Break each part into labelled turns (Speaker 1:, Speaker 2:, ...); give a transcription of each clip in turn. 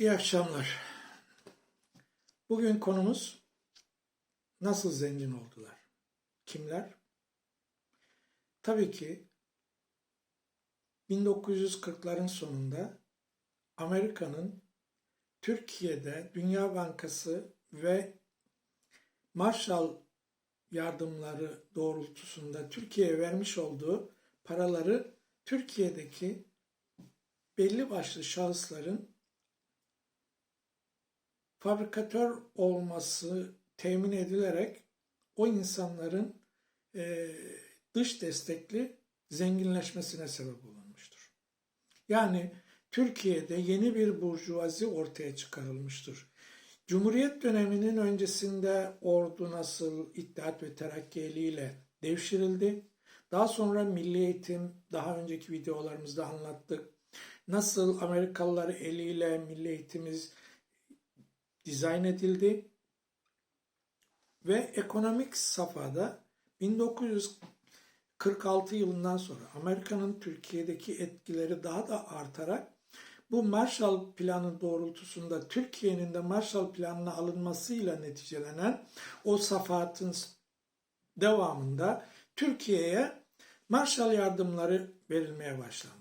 Speaker 1: İyi akşamlar. Bugün konumuz nasıl zengin oldular? Kimler? Tabii ki 1940'ların sonunda Amerika'nın Türkiye'de Dünya Bankası ve Marshall yardımları doğrultusunda Türkiye'ye vermiş olduğu paraları Türkiye'deki belli başlı şahısların fabrikatör olması temin edilerek o insanların e, dış destekli zenginleşmesine sebep olunmuştur. Yani Türkiye'de yeni bir burjuvazi ortaya çıkarılmıştır. Cumhuriyet döneminin öncesinde ordu nasıl İttihat ve Terakki eliyle devşirildi. Daha sonra milli eğitim, daha önceki videolarımızda anlattık. Nasıl Amerikalılar eliyle milli eğitimiz dizayn edildi ve ekonomik safhada 1946 yılından sonra Amerika'nın Türkiye'deki etkileri daha da artarak bu Marshall Planı doğrultusunda Türkiye'nin de Marshall Planı'na alınmasıyla neticelenen o safahatın devamında Türkiye'ye Marshall yardımları verilmeye başlandı.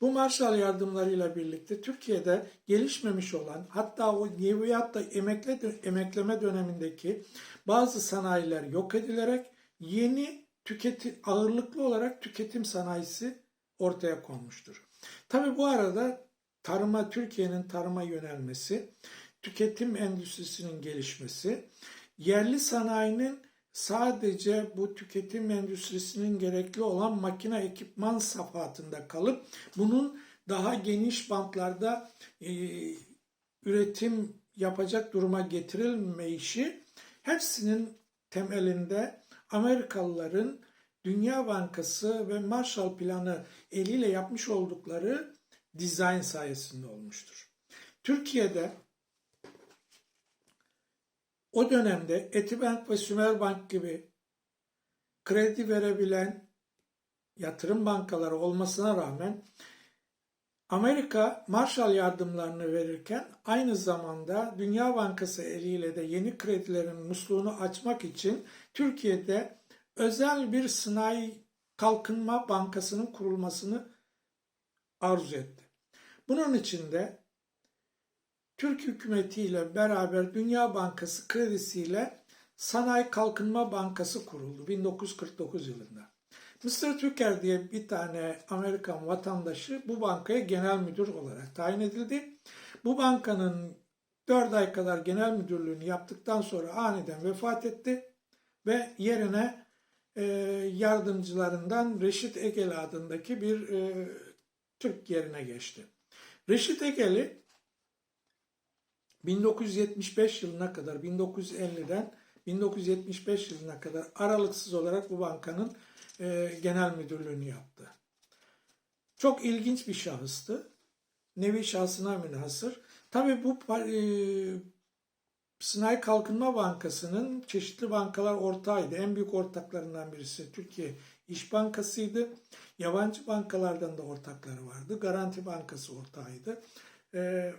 Speaker 1: Bu Marshall yardımlarıyla birlikte Türkiye'de gelişmemiş olan hatta o Neviyatta emekle, emekleme dönemindeki bazı sanayiler yok edilerek yeni tüketim, ağırlıklı olarak tüketim sanayisi ortaya konmuştur. Tabi bu arada tarıma, Türkiye'nin tarıma yönelmesi, tüketim endüstrisinin gelişmesi, yerli sanayinin sadece bu tüketim endüstrisinin gerekli olan makine ekipman safhatında kalıp bunun daha geniş bantlarda e, üretim yapacak duruma getirilmeyişi hepsinin temelinde Amerikalıların Dünya Bankası ve Marshall Planı eliyle yapmış oldukları dizayn sayesinde olmuştur. Türkiye'de o dönemde Etibank ve Sümerbank gibi kredi verebilen yatırım bankaları olmasına rağmen Amerika Marshall yardımlarını verirken aynı zamanda Dünya Bankası eliyle de yeni kredilerin musluğunu açmak için Türkiye'de özel bir sanayi kalkınma bankasının kurulmasını arzu etti. Bunun için de Türk hükümetiyle beraber Dünya Bankası kredisiyle Sanayi Kalkınma Bankası kuruldu 1949 yılında. Mr. Tüker diye bir tane Amerikan vatandaşı bu bankaya genel müdür olarak tayin edildi. Bu bankanın 4 ay kadar genel müdürlüğünü yaptıktan sonra aniden vefat etti ve yerine e, yardımcılarından Reşit Egeli adındaki bir e, Türk yerine geçti. Reşit Egeli 1975 yılına kadar 1950'den 1975 yılına kadar aralıksız olarak bu bankanın e, genel müdürlüğünü yaptı. Çok ilginç bir şahıstı. Nevi şahsına münhasır. Tabi bu e, Sınai Kalkınma Bankası'nın çeşitli bankalar ortağıydı. En büyük ortaklarından birisi Türkiye İş Bankası'ydı. Yabancı bankalardan da ortakları vardı. Garanti Bankası ortağıydı. E,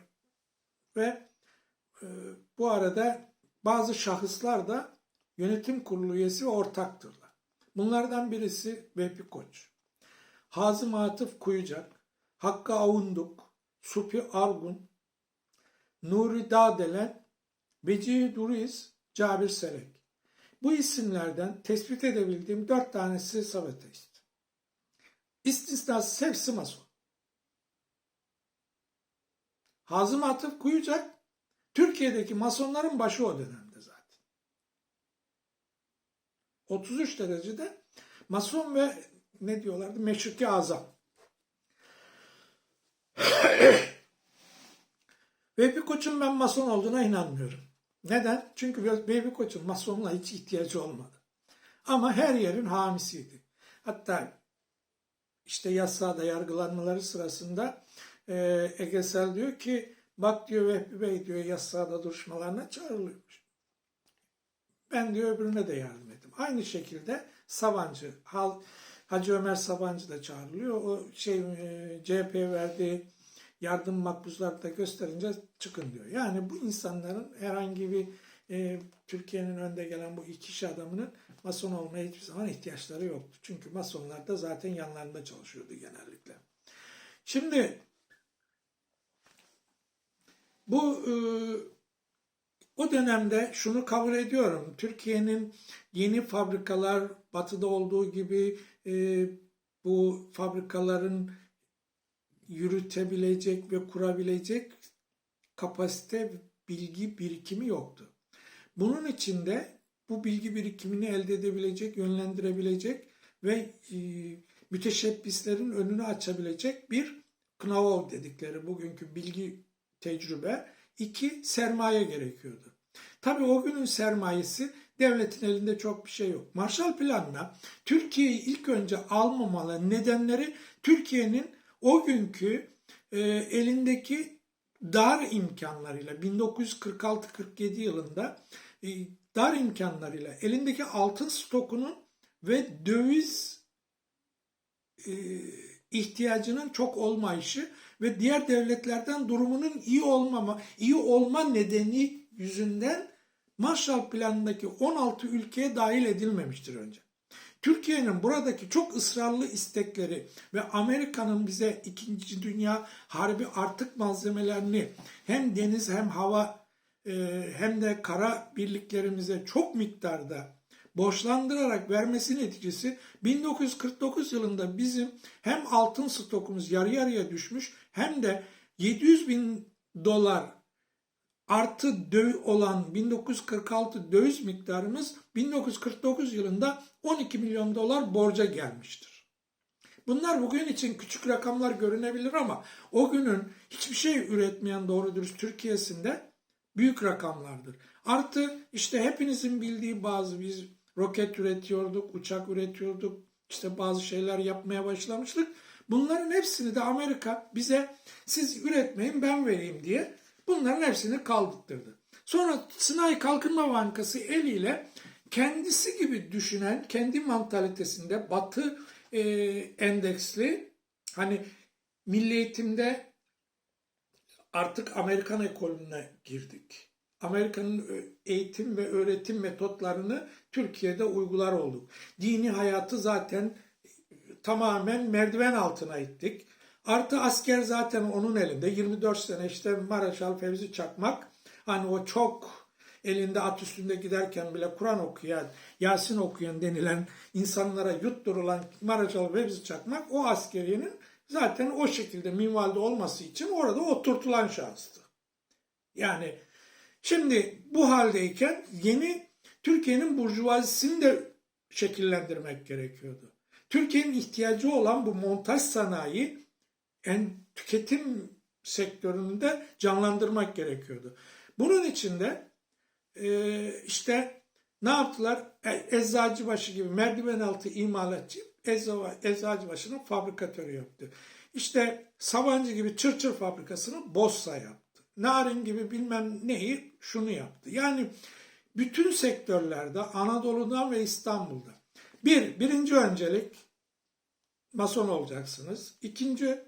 Speaker 1: ve bu arada bazı şahıslar da yönetim kurulu üyesi ve ortaktırlar. Bunlardan birisi Vehbi Koç. Hazım Atıf Kuyucak, Hakkı Avunduk, Supi Argun, Nuri Dağdelen, Beci Duriz, Cabir Selek. Bu isimlerden tespit edebildiğim dört tanesi Sabateist. İstisnasız hepsi Mason. Hazım Atıf Kuyucak, Türkiye'deki Masonların başı o dönemde zaten. 33 derecede Mason ve ne diyorlardı? Meşruki azam. Baby Koç'un ben Mason olduğuna inanmıyorum. Neden? Çünkü Baby Koç'un Masonla hiç ihtiyacı olmadı. Ama her yerin hamisiydi. Hatta işte yasada yargılanmaları sırasında e, Egesel diyor ki bak diyor Vehbi Bey diyor yasada duruşmalarına çağrılıyormuş. Ben diyor öbürüne de yardım ettim. Aynı şekilde Sabancı, Hacı Ömer Sabancı da çağrılıyor. O şey e, CHP verdiği yardım makbuzları da gösterince çıkın diyor. Yani bu insanların herhangi bir e, Türkiye'nin önde gelen bu iki iş adamının mason olmaya hiçbir zaman ihtiyaçları yoktu. Çünkü masonlar da zaten yanlarında çalışıyordu genellikle. Şimdi bu e, o dönemde şunu kabul ediyorum. Türkiye'nin yeni fabrikalar batıda olduğu gibi e, bu fabrikaların yürütebilecek ve kurabilecek kapasite, bilgi birikimi yoktu. Bunun için de bu bilgi birikimini elde edebilecek, yönlendirebilecek ve e, müteşebbislerin önünü açabilecek bir knavol dedikleri bugünkü bilgi tecrübe, iki sermaye gerekiyordu. Tabii o günün sermayesi devletin elinde çok bir şey yok. Marshall Planı'na Türkiye'yi ilk önce almamalı nedenleri Türkiye'nin o günkü e, elindeki dar imkanlarıyla 1946-47 yılında e, dar imkanlarıyla elindeki altın stokunun ve döviz e, ihtiyacının çok olmayışı ve diğer devletlerden durumunun iyi olmama, iyi olma nedeni yüzünden Marshall Planı'ndaki 16 ülkeye dahil edilmemiştir önce. Türkiye'nin buradaki çok ısrarlı istekleri ve Amerika'nın bize 2. Dünya Harbi artık malzemelerini hem deniz hem hava e, hem de kara birliklerimize çok miktarda borçlandırarak vermesi neticesi 1949 yılında bizim hem altın stokumuz yarı yarıya düşmüş hem de 700 bin dolar artı döv olan 1946 döviz miktarımız 1949 yılında 12 milyon dolar borca gelmiştir. Bunlar bugün için küçük rakamlar görünebilir ama o günün hiçbir şey üretmeyen doğru dürüst Türkiye'sinde büyük rakamlardır. Artı işte hepinizin bildiği bazı biz roket üretiyorduk, uçak üretiyorduk, işte bazı şeyler yapmaya başlamıştık. Bunların hepsini de Amerika bize siz üretmeyin ben vereyim diye bunların hepsini kaldırdı. Sonra Sınai Kalkınma Bankası eliyle kendisi gibi düşünen, kendi mantalitesinde batı e, endeksli hani milli eğitimde artık Amerikan ekolüne girdik. Amerika'nın eğitim ve öğretim metotlarını Türkiye'de uygular olduk. Dini hayatı zaten tamamen merdiven altına ittik. Artı asker zaten onun elinde. 24 sene işte Maraşal Fevzi Çakmak hani o çok elinde at üstünde giderken bile Kur'an okuyan, Yasin okuyan denilen insanlara yutturulan Maraşal Fevzi Çakmak o askeriyenin zaten o şekilde minvalde olması için orada oturtulan şahıstı. Yani şimdi bu haldeyken yeni Türkiye'nin burjuvazisini de şekillendirmek gerekiyordu. Türkiye'nin ihtiyacı olan bu montaj sanayi en tüketim sektöründe canlandırmak gerekiyordu. Bunun için de e, işte ne yaptılar? E, Eczacıbaşı gibi merdiven altı imalatçı Eczacıbaşı'nın fabrikatörü yaptı. İşte Sabancı gibi çırçır fabrikasını Bossa yaptı. Narin gibi bilmem neyi şunu yaptı. Yani bütün sektörlerde Anadolu'da ve İstanbul'da. Bir, birinci öncelik mason olacaksınız. İkinci,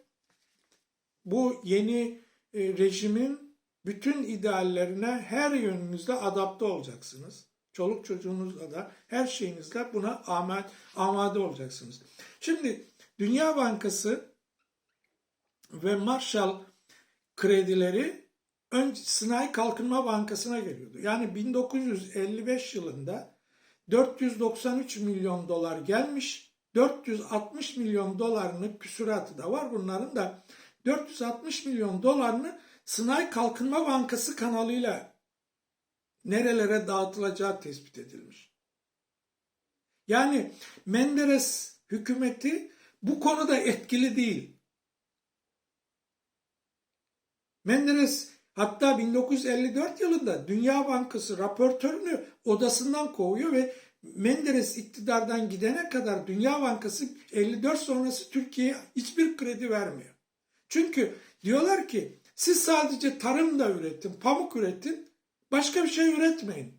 Speaker 1: bu yeni e, rejimin bütün ideallerine her yönünüzde adapte olacaksınız. Çoluk çocuğunuzla da her şeyinizle buna amade, amade olacaksınız. Şimdi Dünya Bankası ve Marshall kredileri önce Sınai Kalkınma Bankası'na geliyordu. Yani 1955 yılında 493 milyon dolar gelmiş. 460 milyon dolarını küsuratı da var bunların da 460 milyon dolarını Sınai Kalkınma Bankası kanalıyla nerelere dağıtılacağı tespit edilmiş. Yani Menderes hükümeti bu konuda etkili değil. Menderes hatta 1954 yılında Dünya Bankası raportörünü odasından kovuyor ve Menderes iktidardan gidene kadar Dünya Bankası 54 sonrası Türkiye'ye hiçbir kredi vermiyor. Çünkü diyorlar ki siz sadece tarım da üretin, pamuk üretin, başka bir şey üretmeyin.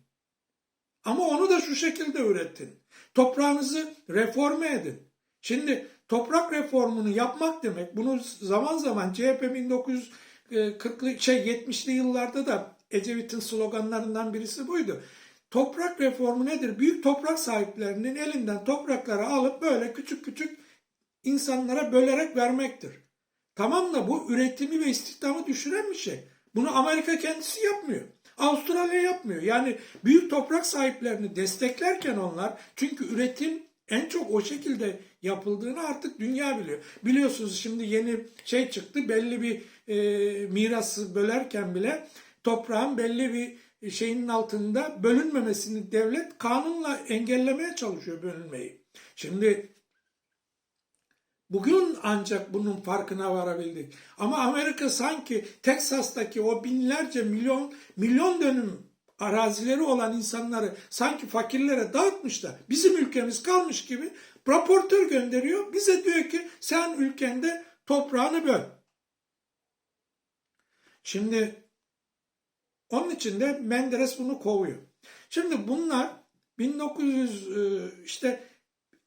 Speaker 1: Ama onu da şu şekilde üretin. Toprağınızı reforme edin. Şimdi toprak reformunu yapmak demek. Bunu zaman zaman CHP 1940'lı şey 70'li yıllarda da Ecevit'in sloganlarından birisi buydu. Toprak reformu nedir? Büyük toprak sahiplerinin elinden toprakları alıp böyle küçük küçük insanlara bölerek vermektir. Tamam da bu üretimi ve istihdamı düşüren bir şey. Bunu Amerika kendisi yapmıyor. Avustralya yapmıyor. Yani büyük toprak sahiplerini desteklerken onlar çünkü üretim en çok o şekilde yapıldığını artık dünya biliyor. Biliyorsunuz şimdi yeni şey çıktı belli bir e, mirası bölerken bile toprağın belli bir şeyin altında bölünmemesini devlet kanunla engellemeye çalışıyor bölünmeyi. Şimdi Bugün ancak bunun farkına varabildik. Ama Amerika sanki Teksas'taki o binlerce milyon milyon dönüm arazileri olan insanları sanki fakirlere dağıtmışlar. Bizim ülkemiz kalmış gibi raportör gönderiyor. Bize diyor ki sen ülkende toprağını böl. Şimdi onun için de Menderes bunu kovuyor. Şimdi bunlar 1900 e, işte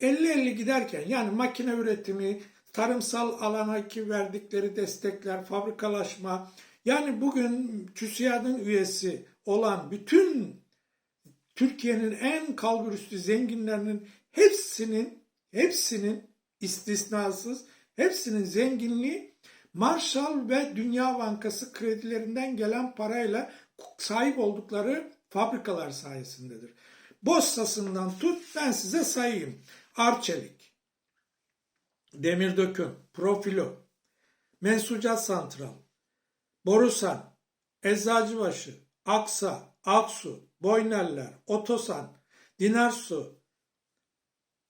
Speaker 1: 50-50 giderken yani makine üretimi, tarımsal alana ki verdikleri destekler, fabrikalaşma yani bugün TÜSİAD'ın üyesi olan bütün Türkiye'nin en kalburüstü zenginlerinin hepsinin hepsinin istisnasız hepsinin zenginliği Marshall ve Dünya Bankası kredilerinden gelen parayla sahip oldukları fabrikalar sayesindedir. Bossasından tut ben size sayayım. Arçelik, Demirdöküm, Profilo, Mensucat Santral, Borusan, Eczacıbaşı, Aksa, Aksu, Boyneller, Otosan, Dinarsu,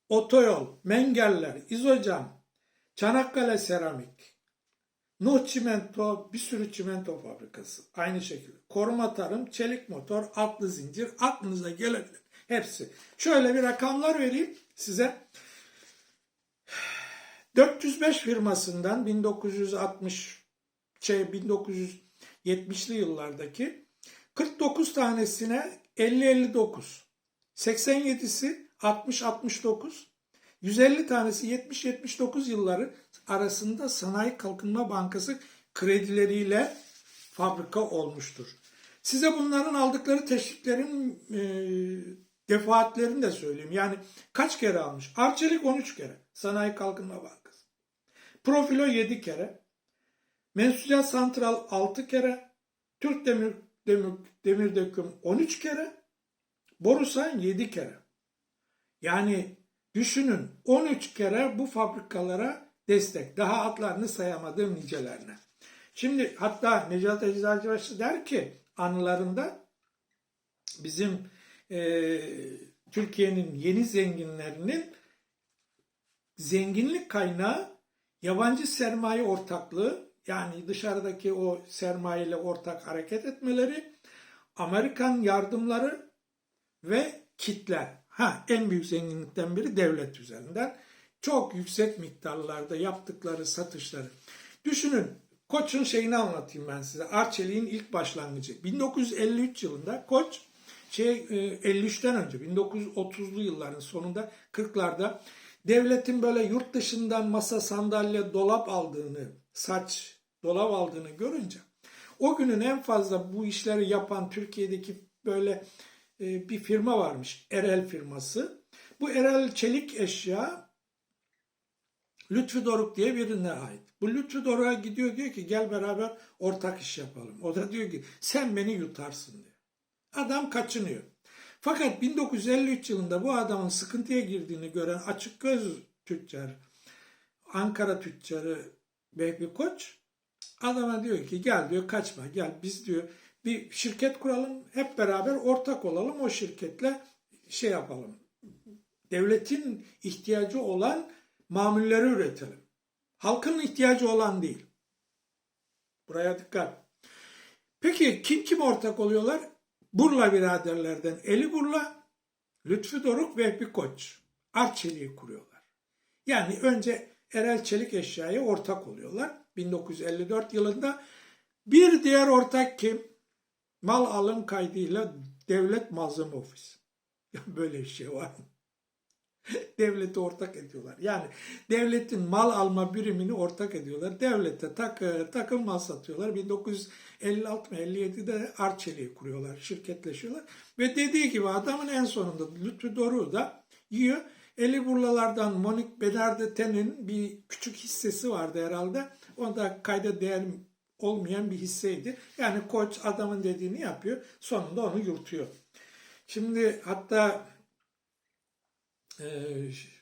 Speaker 1: Otoyol, Mengeller, İzocam, Çanakkale Seramik, Nuh Çimento, bir sürü çimento fabrikası. Aynı şekilde. Koruma tarım, çelik motor, atlı zincir, aklınıza gelebilir. Hepsi. Şöyle bir rakamlar vereyim size. 405 firmasından 1960 şey 1970'li yıllardaki 49 tanesine 50-59, 87'si 60-69, 150 tanesi 70-79 yılları arasında Sanayi Kalkınma Bankası kredileriyle fabrika olmuştur. Size bunların aldıkları teşviklerin e, defaatlerini de söyleyeyim. Yani kaç kere almış? Arçelik 13 kere. Sanayi Kalkınma Bankası. Profilo 7 kere. Mensucat Santral 6 kere. Türk Demir, Demir, Demir Döküm 13 kere. Borusan 7 kere. Yani düşünün 13 kere bu fabrikalara destek. Daha adlarını sayamadığım nicelerine. Şimdi hatta Necat Eczacıbaşı der ki anılarında bizim e, Türkiye'nin yeni zenginlerinin zenginlik kaynağı yabancı sermaye ortaklığı yani dışarıdaki o sermayeyle ortak hareket etmeleri, Amerikan yardımları ve kitle. Ha en büyük zenginlikten biri devlet üzerinden. Çok yüksek miktarlarda yaptıkları satışları. Düşünün Koç'un şeyini anlatayım ben size. Arçelik'in ilk başlangıcı. 1953 yılında Koç şey 53'ten e, önce 1930'lu yılların sonunda 40'larda devletin böyle yurt dışından masa sandalye dolap aldığını saç dolap aldığını görünce o günün en fazla bu işleri yapan Türkiye'deki böyle e, bir firma varmış Erel firması. Bu Erel çelik eşya Lütfü Doruk diye birine ait. Bu Lütfü Doruk'a gidiyor diyor ki gel beraber ortak iş yapalım. O da diyor ki sen beni yutarsın diyor. Adam kaçınıyor. Fakat 1953 yılında bu adamın sıkıntıya girdiğini gören açık göz tüccar, Ankara tüccarı Vehbi Koç adama diyor ki gel diyor kaçma gel biz diyor bir şirket kuralım hep beraber ortak olalım o şirketle şey yapalım. Devletin ihtiyacı olan mamulleri üretelim. Halkın ihtiyacı olan değil. Buraya dikkat. Peki kim kim ortak oluyorlar? Burla biraderlerden Eli Burla, Lütfü Doruk ve Vehbi Koç Arçelik'i kuruyorlar. Yani önce Erel Çelik Eşya'ya ortak oluyorlar 1954 yılında. Bir diğer ortak kim? Mal alım kaydıyla Devlet Malzeme Ofisi. Böyle bir şey var mı? Devleti ortak ediyorlar. Yani devletin mal alma birimini ortak ediyorlar. Devlete takı, takım mal satıyorlar. 1956 mı 57'de Arçelik'i kuruyorlar. Şirketleşiyorlar. Ve dediği gibi adamın en sonunda Lütfü Doruk'u da yiyor. Eli burlalardan Monique Benardete'nin bir küçük hissesi vardı herhalde. O da kayda değer olmayan bir hisseydi. Yani koç adamın dediğini yapıyor. Sonunda onu yurtuyor. Şimdi hatta e,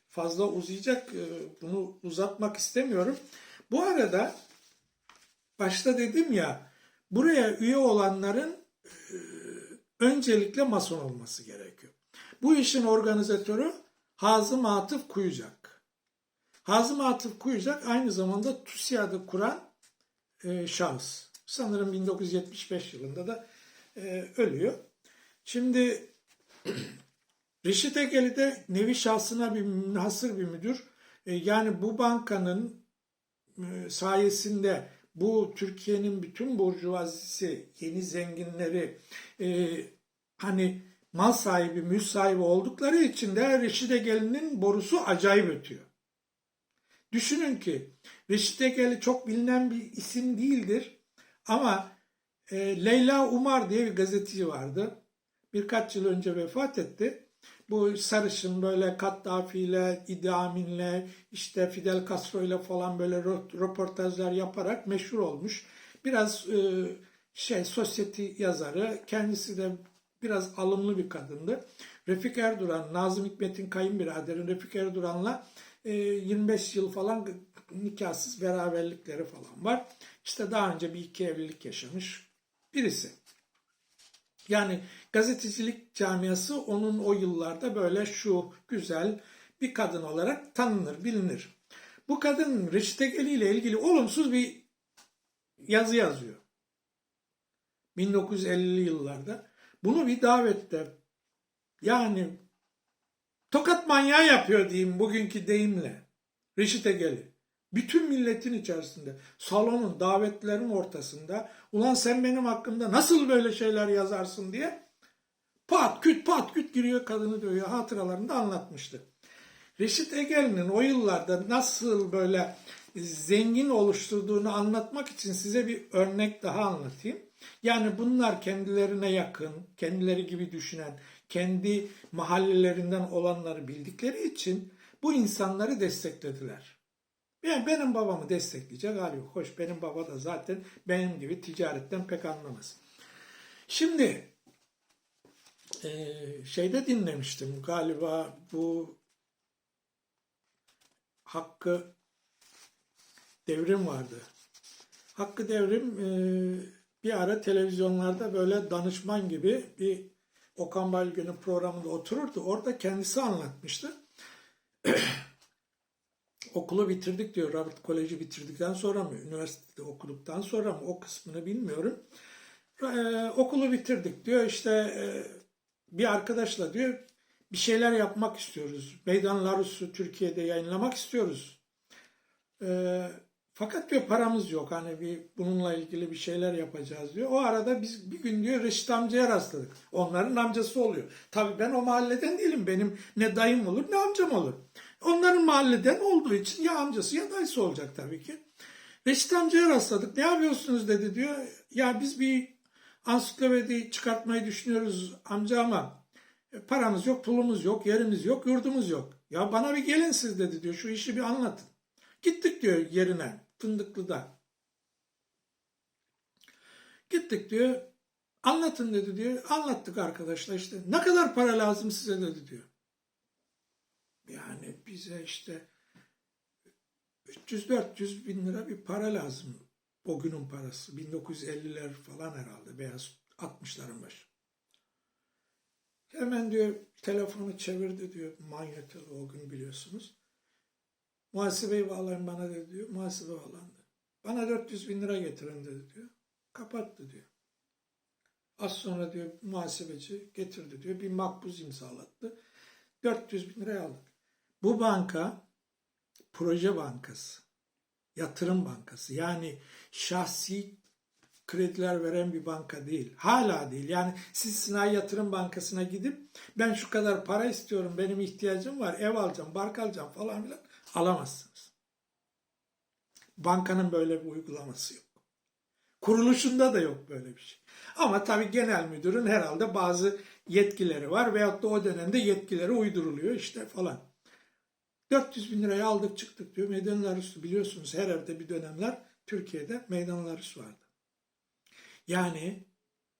Speaker 1: fazla uzayacak. e, Bunu uzatmak istemiyorum. Bu arada başta dedim ya buraya üye olanların e, öncelikle mason olması gerekiyor. Bu işin organizatörü Hazım Atıf Kuyucak. Hazım Atıf Kuyucak aynı zamanda TÜSİAD'ı kuran e, şahıs. Sanırım 1975 yılında da e, ölüyor. Şimdi Reşit Egeli de nevi şahsına bir münhasır bir müdür. E, yani bu bankanın e, sayesinde bu Türkiye'nin bütün burjuvazisi, yeni zenginleri e, hani mal sahibi, mülk sahibi oldukları için de Reşit Egeli'nin borusu acayip ötüyor. Düşünün ki Reşit Egeli çok bilinen bir isim değildir ama e, Leyla Umar diye bir gazeteci vardı. Birkaç yıl önce vefat etti. Bu sarışın böyle Kaddafi ile, Idi Amin'le, işte Fidel Castro ile falan böyle röportajlar yaparak meşhur olmuş. Biraz e, şey sosyete yazarı, kendisi de biraz alımlı bir kadındı. Refik Erduran, Nazım Hikmet'in kayınbiraderi Refik Erduran'la 25 yıl falan nikahsız beraberlikleri falan var. İşte daha önce bir iki evlilik yaşamış birisi. Yani gazetecilik camiası onun o yıllarda böyle şu güzel bir kadın olarak tanınır, bilinir. Bu kadın Reşit Egeli ile ilgili olumsuz bir yazı yazıyor. 1950'li yıllarda. Bunu bir davette yani tokat manyağı yapıyor diyeyim bugünkü deyimle. Reşit Egeli. Bütün milletin içerisinde, salonun, davetlerin ortasında ulan sen benim hakkımda nasıl böyle şeyler yazarsın diye pat küt pat küt giriyor kadını dövüyor. Hatıralarında anlatmıştı. Reşit Egeli'nin o yıllarda nasıl böyle zengin oluşturduğunu anlatmak için size bir örnek daha anlatayım. Yani bunlar kendilerine yakın, kendileri gibi düşünen, kendi mahallelerinden olanları bildikleri için bu insanları desteklediler. Yani benim babamı destekleyecek hali yok. Hoş benim baba da zaten benim gibi ticaretten pek anlamaz. Şimdi e, şeyde dinlemiştim galiba bu Hakkı Devrim vardı. Hakkı Devrim e, bir ara televizyonlarda böyle danışman gibi bir Okan Bayülgen'in programında otururdu. Orada kendisi anlatmıştı. Okulu bitirdik diyor. Robert Koleji bitirdikten sonra mı? Üniversitede okuduktan sonra mı? O kısmını bilmiyorum. Ee, okulu bitirdik diyor. İşte e, bir arkadaşla diyor bir şeyler yapmak istiyoruz. Meydan Larus'u Türkiye'de yayınlamak istiyoruz. Ee, fakat diyor paramız yok. Hani bir bununla ilgili bir şeyler yapacağız diyor. O arada biz bir gün diyor Reşit amcaya rastladık. Onların amcası oluyor. Tabii ben o mahalleden değilim. Benim ne dayım olur ne amcam olur. Onların mahalleden olduğu için ya amcası ya dayısı olacak tabii ki. Reşit amcaya rastladık. Ne yapıyorsunuz dedi diyor. Ya biz bir ansiklopedi çıkartmayı düşünüyoruz amca ama paramız yok, pulumuz yok, yerimiz yok, yurdumuz yok. Ya bana bir gelin siz dedi diyor. Şu işi bir anlatın. Gittik diyor yerine. Fındıklı'da. Gittik diyor. Anlatın dedi diyor. Anlattık arkadaşlar işte. Ne kadar para lazım size dedi diyor. Yani bize işte 300-400 bin lira bir para lazım. O günün parası. 1950'ler falan herhalde. Beyaz 60'ların başı. Hemen diyor telefonu çevirdi diyor. Manyetel o gün biliyorsunuz. Muhasebeyi bağlayın bana dedi diyor. Muhasebe bağlandı. Bana 400 bin lira getirin dedi diyor. Kapattı diyor. Az sonra diyor muhasebeci getirdi diyor. Bir makbuz imzalattı. 400 bin liraya aldık. Bu banka proje bankası. Yatırım bankası. Yani şahsi krediler veren bir banka değil. Hala değil. Yani siz Sınai Yatırım Bankası'na gidip ben şu kadar para istiyorum, benim ihtiyacım var, ev alacağım, bark alacağım falan filan alamazsınız. Bankanın böyle bir uygulaması yok. Kuruluşunda da yok böyle bir şey. Ama tabii genel müdürün herhalde bazı yetkileri var veyahut da o dönemde yetkileri uyduruluyor işte falan. 400 bin lirayı aldık çıktık diyor. Meydanlar üstü biliyorsunuz her evde bir dönemler Türkiye'de meydanlar üstü vardı. Yani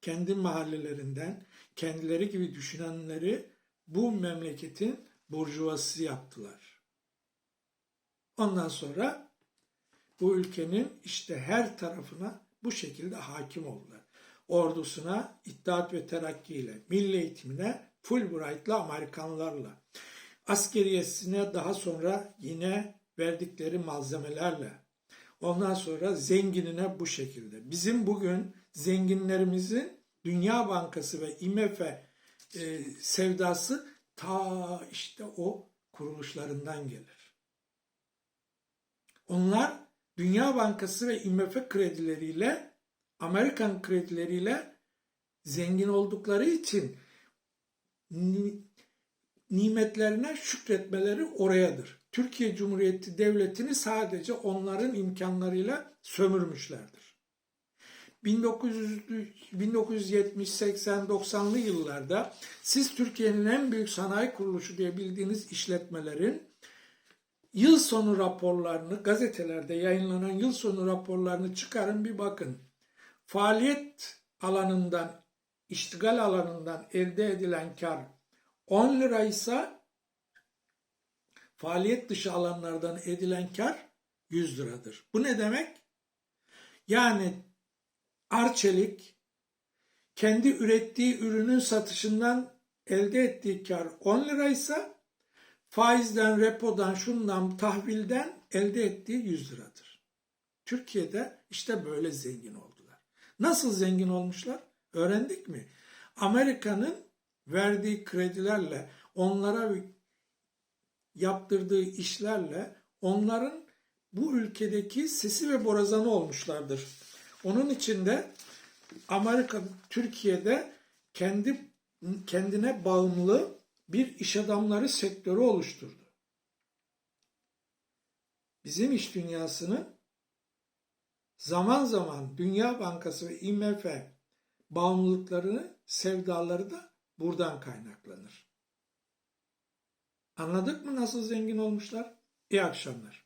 Speaker 1: kendi mahallelerinden kendileri gibi düşünenleri bu memleketin burjuvası yaptılar. Ondan sonra bu ülkenin işte her tarafına bu şekilde hakim oldular. Ordusuna, İttihat ve Terakki ile, milli eğitimine, Fulbright'la, Amerikanlarla, askeriyesine daha sonra yine verdikleri malzemelerle, ondan sonra zenginine bu şekilde. Bizim bugün zenginlerimizin Dünya Bankası ve IMF e, sevdası ta işte o kuruluşlarından gelir. Onlar Dünya Bankası ve IMF kredileriyle, Amerikan kredileriyle zengin oldukları için ni- nimetlerine şükretmeleri orayadır. Türkiye Cumhuriyeti Devleti'ni sadece onların imkanlarıyla sömürmüşlerdir. 1900, 1970, 80, 90'lı yıllarda siz Türkiye'nin en büyük sanayi kuruluşu diye bildiğiniz işletmelerin yıl sonu raporlarını gazetelerde yayınlanan yıl sonu raporlarını çıkarın bir bakın. Faaliyet alanından, iştigal alanından elde edilen kar 10 liraysa faaliyet dışı alanlardan edilen kar 100 liradır. Bu ne demek? Yani Arçelik kendi ürettiği ürünün satışından elde ettiği kar 10 liraysa faizden, repodan, şundan, tahvilden elde ettiği 100 liradır. Türkiye'de işte böyle zengin oldular. Nasıl zengin olmuşlar? Öğrendik mi? Amerika'nın verdiği kredilerle, onlara yaptırdığı işlerle onların bu ülkedeki sesi ve borazanı olmuşlardır. Onun için de Amerika Türkiye'de kendi kendine bağımlı bir iş adamları sektörü oluşturdu. Bizim iş dünyasının zaman zaman Dünya Bankası ve IMF bağımlılıklarını, sevdaları da buradan kaynaklanır. Anladık mı nasıl zengin olmuşlar? İyi akşamlar.